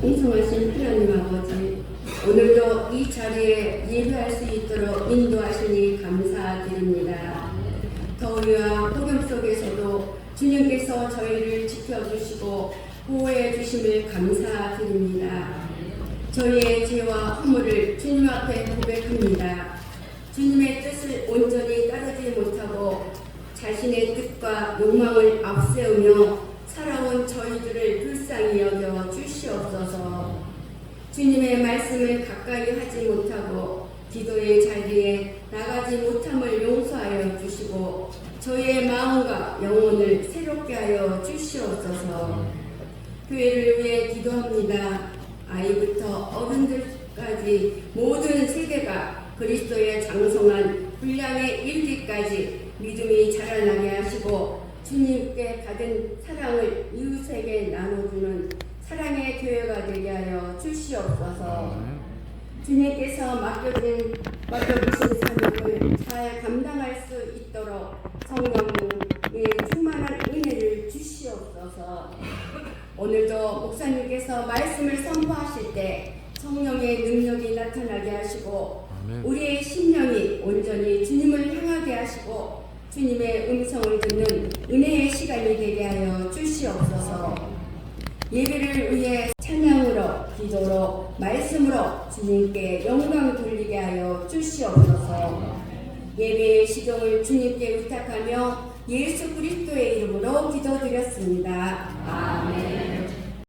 풍성하신 하나님 아버지 오늘도 이 자리에 예배할 수 있도록 인도하시니 감사드립니다. 더위와 폭염 속에서도 주님께서 저희를 지켜주시고 보호해 주심을 감사드립니다. 저희의 죄와 허물을 주님 앞에 고백합니다. 주님의 뜻을 온전히 따르지 못하고 자신의 뜻과 욕망을 앞세우며 살아온 저희들을 불쌍히 여겨 주시옵소서. 주님의 말씀을 가까이 하지 못하고 기도의 자리에 나가지 못함을 용서하여 주시고 저희의 마음과 영혼을 새롭게 하여 주시옵소서. 교회를 위해 기도합니다. 아이부터 어른들까지 모든 세대가 그리스도의 장성한 분량에 이르기까지 믿음이 자라나게 하시고 주님께 받은 사랑을 이웃에게 사랑의 교회가 되게 하여 주시옵소서. 주님께서 맡겨진 맡겨주신 사명을 잘 감당할 수 있도록 성령의 충만한 은혜를 주시옵소서. 오늘도 목사님께서 말씀을 선포하실 때 성령의 능력이 나타나게 하시고. 우리의 심령이 온전히 주님을 향하게 하시고 주님의 음성을 듣는 은혜의 시간이 되게 하여 주시옵소서. 예배를 위해 기도로 말씀으로 주님께 영광 돌리게 하여 주시옵소서. 예배의 시종을 주님께 부탁하며 예수 그리스도의 이름으로 기도드렸습니다. 아멘.